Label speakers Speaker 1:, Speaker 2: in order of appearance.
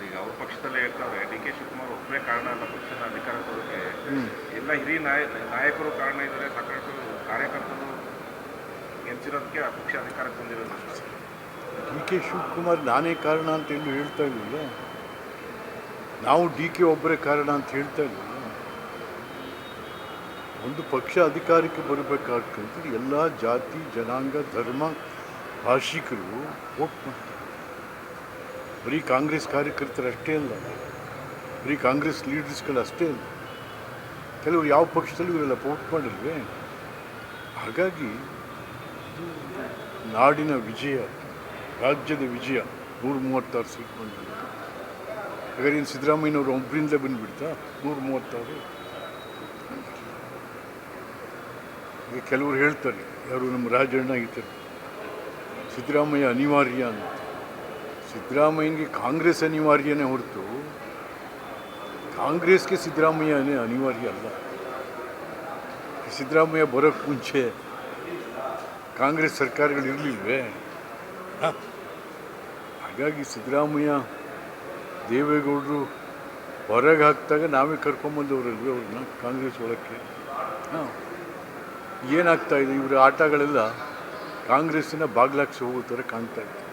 Speaker 1: Sir ಈಗ ಅವ್ರ ಪಕ್ಷದಲ್ಲೇ ಹೇಳ್ತಾರೆ ಡಿ ಕೆ ಶಿವಕುಮಾರ್ ಒಬ್ಬರೇ ಕಾರಣ ಅಲ್ಲ ಪಕ್ಷದ ಅಧಿಕಾರ ಕೊಡೋಕೆ ಎಲ್ಲ ಹಿರಿಯ ನಾಯ ನಾಯಕರು ಕಾರಣ ಇದ್ದಾರೆ ಸಾಕಷ್ಟು ಕಾರ್ಯಕರ್ತರು ಗೆಲ್ಸಿರೋದಕ್ಕೆ ಆ ಪಕ್ಷ ಅಧಿಕಾರಕ್ಕೆ ಬಂದಿರೋದು
Speaker 2: ಡಿ ಕೆ ಶಿವಕುಮಾರ್ ನಾನೇ ಕಾರಣ ಅಂತ ಎಲ್ಲೂ ಹೇಳ್ತಾ ಇರಲಿಲ್ಲ. ನಾವು ಡಿ ಕೆ ಒಬ್ಬರೇ ಕಾರಣ ಅಂತ ಹೇಳ್ತಾ ಇರಲಿಲ್ಲ. ಒಂದು ಪಕ್ಷ ಅಧಿಕಾರಕ್ಕೆ ಬರಬೇಕಾದ್ರೆ ಎಲ್ಲ ಜಾತಿ ಜನಾಂಗ ಧರ್ಮ ಭಾಷಿಕರು ಒಪ್ಪು ಮಾಡ್ತಾರೆ ಬರೀ ಕಾಂಗ್ರೆಸ್ ಕಾರ್ಯಕರ್ತರು ಅಷ್ಟೇ ಅಲ್ಲ, ಬರೀ ಕಾಂಗ್ರೆಸ್ ಲೀಡರ್ಸ್ಗಳು ಅಷ್ಟೇ ಅಲ್ಲ ಕೆಲವರು ಯಾವ ಪಕ್ಷದಲ್ಲೂ ಇವರೆಲ್ಲ ವೋಟ್ ಮಾಡಿಲ್ವೇ? ಹಾಗಾಗಿ ನಾಡಿನ ವಿಜಯ, ರಾಜ್ಯದ ವಿಜಯ ನೂರ ಮೂವತ್ತಾರು ಸೀಟ್ ಬಂದಿದೆ. ಹಾಗಾದ್ರೆ ಏನು ಸಿದ್ದರಾಮಯ್ಯನವರು ಒಬ್ಬರಿಂದ ಬಂದುಬಿಡ್ತಾ ನೂರ ಮೂವತ್ತಾರು ಈಗ ಕೆಲವರು ಹೇಳ್ತಾರೆ, ಯಾರು ನಮ್ಮ ರಾಜಣ್ಣ ಆಗಿರ್ತಾರೆ ಸಿದ್ದರಾಮಯ್ಯ ಅನಿವಾರ್ಯ ಅಂತ. ಸಿದ್ದರಾಮಯ್ಯನಿಗೆ ಕಾಂಗ್ರೆಸ್ ಅನಿವಾರ್ಯನೇ ಹೊರತು ಕಾಂಗ್ರೆಸ್ಗೆ ಸಿದ್ದರಾಮಯ್ಯನೇ ಅನಿವಾರ್ಯ ಅಲ್ಲ. ಸಿದ್ದರಾಮಯ್ಯ ಬರೋಕ್ಕೆ ಮುಂಚೆ ಕಾಂಗ್ರೆಸ್ ಸರ್ಕಾರಗಳು ಇರಲಿಲ್ವೇ? ಹಾಗಾಗಿ ಸಿದ್ದರಾಮಯ್ಯ ದೇವೇಗೌಡರು ಹೊರಗೆ ಹಾಕಿದಾಗ ನಾವೇ ಕರ್ಕೊಂಬಂದವರಲ್ವೇ ಅವ್ರನ್ನ ಕಾಂಗ್ರೆಸ್ ಒಳಕ್ಕೆ? ಹಾಂ. ಏನಾಗ್ತಾಯಿದೆ ಇವರ ಆಟಗಳೆಲ್ಲ ಕಾಂಗ್ರೆಸ್ಸಿನ ಬಾಗ್ಲಾಕ್ಸಿ ಹೋಗೋ ಥರ ಕಾಣ್ತಾ ಇದೆ.